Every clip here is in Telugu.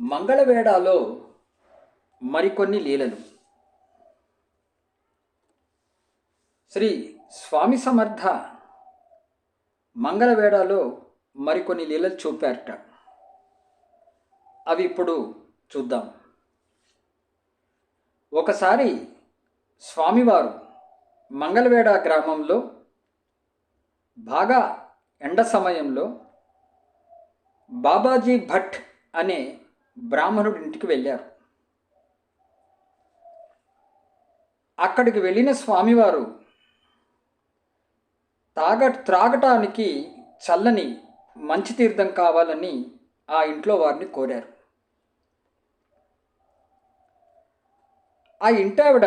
మంగళవేడాలో మరికొన్ని లీలలు. శ్రీ స్వామి సమర్థ మంగళవేడాలో మరికొన్ని లీలలు చూపారట. అవి ఇప్పుడు చూద్దాం. ఒకసారి స్వామివారు మంగళవేడ గ్రామంలో బాగా ఎండ సమయంలో బాబాజీ భట్ అనే బ్రాహ్మణుడి ఇంటికి వెళ్ళారు. అక్కడికి వెళ్ళిన స్వామివారు తాగ త్రాగటానికి చల్లని మంచి తీర్థం కావాలని ఆ ఇంట్లో వారిని కోరారు. ఆ ఇంటావిడ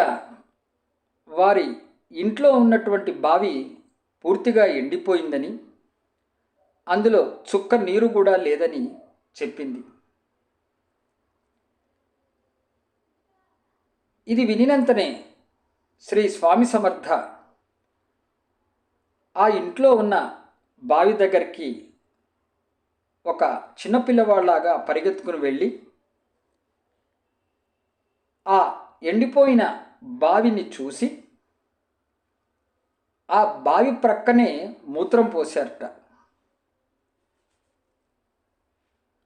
వారి ఇంట్లో ఉన్నటువంటి బావి పూర్తిగా ఎండిపోయిందని అందులో చుక్క నీరు కూడా లేదని చెప్పింది. ఇది వినినంతనే శ్రీ స్వామి సమర్థ ఆ ఇంట్లో ఉన్న బావి దగ్గరికి ఒక చిన్నపిల్లవాళ్ళలాగా పరిగెత్తుకుని వెళ్ళి ఆ ఎండిపోయిన బావిని చూసి ఆ బావి ప్రక్కనే మూత్రం పోశారట.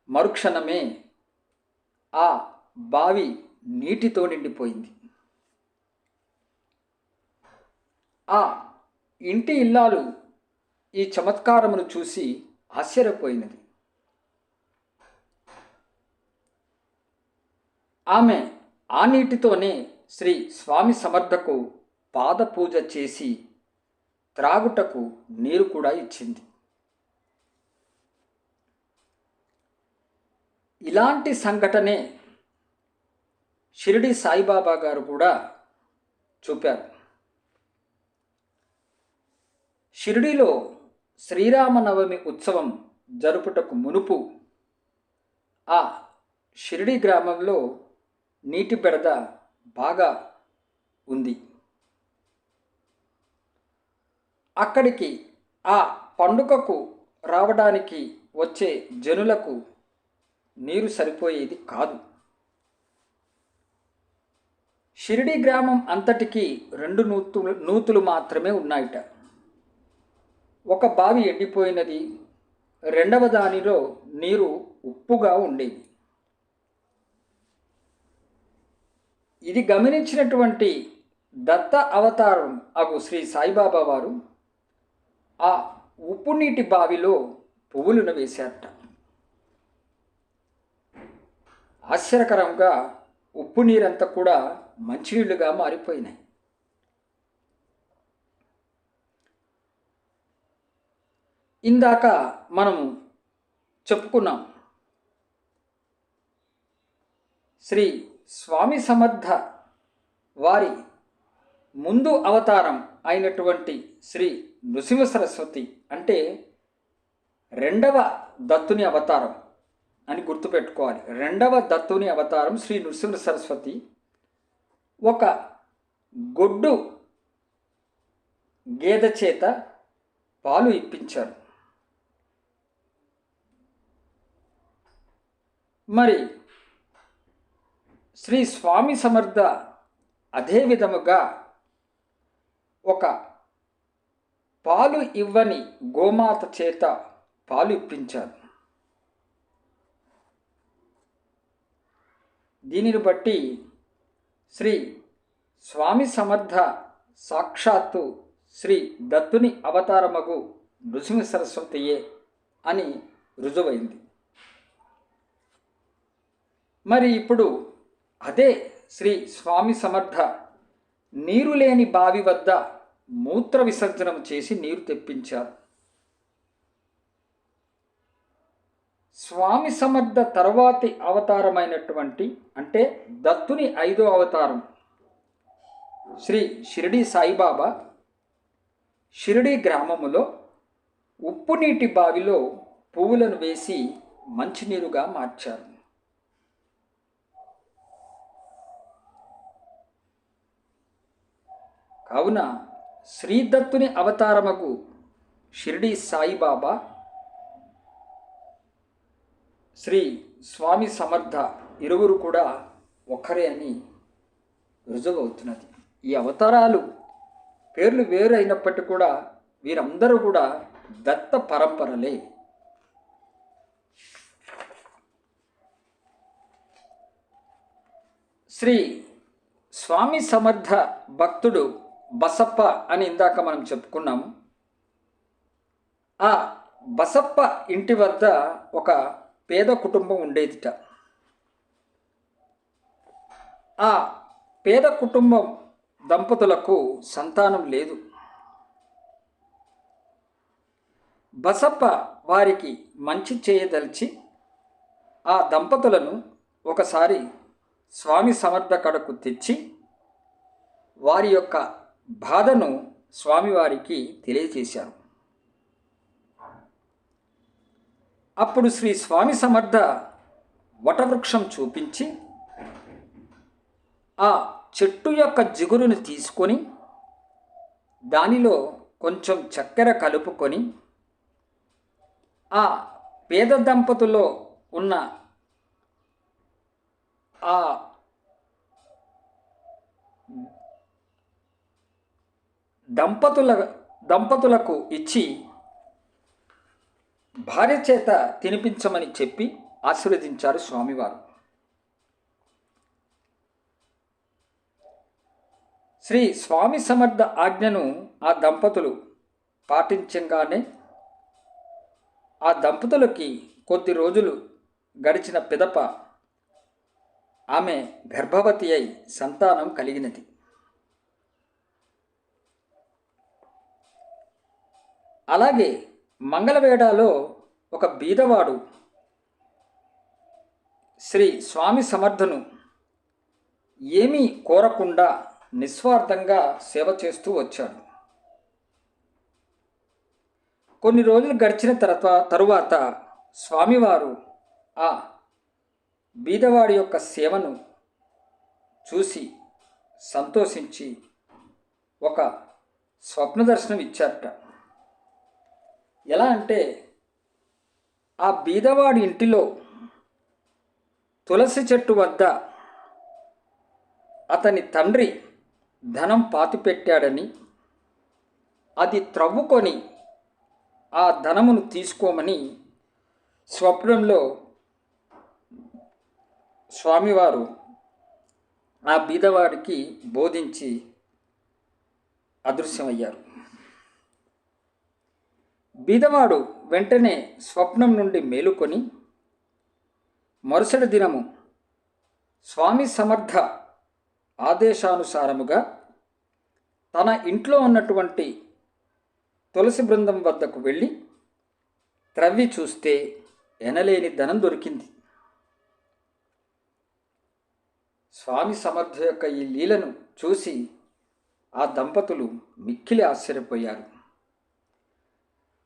మరుక్షణమే ఆ బావి నీటితో నిండిపోయింది. ఆ ఇంటి ఇల్లాలు ఈ చమత్కారమును చూసి ఆశ్చర్యపోయినది. ఆమె ఆ నీటితోనే శ్రీ స్వామి సమర్థకు పాదపూజ చేసి త్రాగుటకు నీరు కూడా ఇచ్చింది. ఇలాంటి సంఘటనే షిరిడి సాయిబాబా గారు కూడా చూపారు. షిరిడిలో శ్రీరామనవమి ఉత్సవం జరుపుటకు మునుపు ఆ షిరిడి గ్రామంలో నీటి బెడద బాగా ఉంది. అక్కడికి ఆ పండుగకు రావడానికి వచ్చే జనులకు నీరు సరిపోయేది కాదు. షిరిడి గ్రామం అంతటికి రెండు నూతులు నూతులు మాత్రమే ఉన్నాయట. ఒక బావి ఎండిపోయినది రెండవ దానిలో నీరు ఉప్పుగా ఉండేది. ఇది గమనించినటువంటి దత్త అవతారం అగు శ్రీ సాయిబాబా వారు ఆ ఉప్పు నీటి బావిలో పువ్వులను వేశారట. ఆశ్చర్యకరంగా ఉప్పు నీరంతా కూడా మంచినీళ్ళుగా మారిపోయినాయి. ఇందాక మనం చెప్పుకున్నాం శ్రీ స్వామి సమర్థ వారి ముందు అవతారం అయినటువంటి శ్రీ నృసింహ సరస్వతి అంటే రెండవ దత్తుని అవతారం. అని గుర్తుపెట్టుకోవాలి. రెండవ దత్తుని అవతారం శ్రీ నృసింహ సరస్వతి. ఒక గొడ్డు గేదె చేత పాలు ఇప్పించారు. మరి శ్రీ స్వామి సమర్థ అదే విధముగా ఒక పాలు ఇవ్వని గోమాత చేత పాలు ఇప్పించారు. దీనిని బట్టి శ్రీ స్వామి సమర్థ సాక్షాత్తు శ్రీ దత్తుని అవతారమగు నృసింహ సరస్వతియే అని రుజువైంది. మరి ఇప్పుడు అదే శ్రీ స్వామి సమర్థ నీరు లేని బావి వద్ద మూత్ర విసర్జనం చేసి నీరు తెప్పించారు. స్వామి సమర్థ తర్వాతి అవతారమైనటువంటి అంటే దత్తుని ఐదో అవతారం శ్రీ షిరిడి సాయిబాబా షిరిడి గ్రామములో ఉప్పు నీటి బావిలో పువ్వులను వేసి మంచినీరుగా మార్చారు. కావున శ్రీదత్తుని అవతారముకు షిరిడి సాయిబాబా శ్రీ స్వామి సమర్థ ఇరువురు కూడా ఒక్కరే అని రుజువవుతున్నది. ఈ అవతారాలు పేర్లు వేరు అయినప్పటికీ కూడా వీరందరూ కూడా దత్త పరంపరలే. శ్రీ స్వామి సమర్థ భక్తుడు బసప్ప అని ఇందాక మనం చెప్పుకున్నాము ఆ బసప్ప ఇంటి వద్ద ఒక పేద కుటుంబం ఉండేదిట. ఆ పేద కుటుంబం దంపతులకు సంతానం లేదు. బసప్ప వారికి మంచి చేయదలిచి ఆ దంపతులను ఒకసారి స్వామి సమర్థ కడకు తెచ్చి వారి యొక్క బాధను స్వామివారికి తెలియజేశారు అప్పుడు శ్రీ స్వామి సమర్థ వటవృక్షం చూపించి ఆ చెట్టు యొక్క జిగురుని తీసుకొని దానిలో కొంచెం చక్కెర కలుపుకొని ఆ పేద దంపతుల్లో ఉన్న ఆ దంపతుల దంపతులకు ఇచ్చి భార్య చేత తినిపించమని చెప్పి ఆశీర్వదించారు స్వామివారు. శ్రీ స్వామి సమర్థ ఆజ్ఞను ఆ దంపతులు పాటించగానే ఆ దంపతులకి కొద్ది రోజులు గడిచిన పిదప ఆమె గర్భవతి అయి సంతానం కలిగినది. అలాగే మంగళవేడాలో ఒక బీదవాడు శ్రీ స్వామి సమర్థను ఏమీ కోరకుండా నిస్వార్థంగా సేవ చేస్తూ వచ్చాడు. కొన్ని రోజులు గడిచిన తర్వాత తరువాత స్వామివారు ఆ బీదవాడి యొక్క సేవను చూసి సంతోషించి ఒక స్వప్న దర్శనం ఇచ్చారట. ఎలా అంటే ఆ బీదవాడి ఇంటిలో తులసి చెట్టు వద్ద అతని తండ్రి ధనం పాతిపెట్టాడని అది త్రవ్వుకొని ఆ ధనమును తీసుకోమని స్వప్నంలో స్వామివారు ఆ బీదవాడికి బోధించి అదృశ్యమయ్యారు. బీదవాడు వెంటనే స్వప్నం నుండి మేలుకొని మరుసటి దినము స్వామి సమర్థ ఆదేశానుసారముగా తన ఇంట్లో ఉన్నటువంటి తులసి బృందం వద్దకు వెళ్ళి త్రవ్వి చూస్తే ఎనలేని ధనం దొరికింది. స్వామి సమర్థ యొక్క ఈ లీలను చూసి ఆ దంపతులు మిక్కిలి ఆశ్చర్యపోయారు.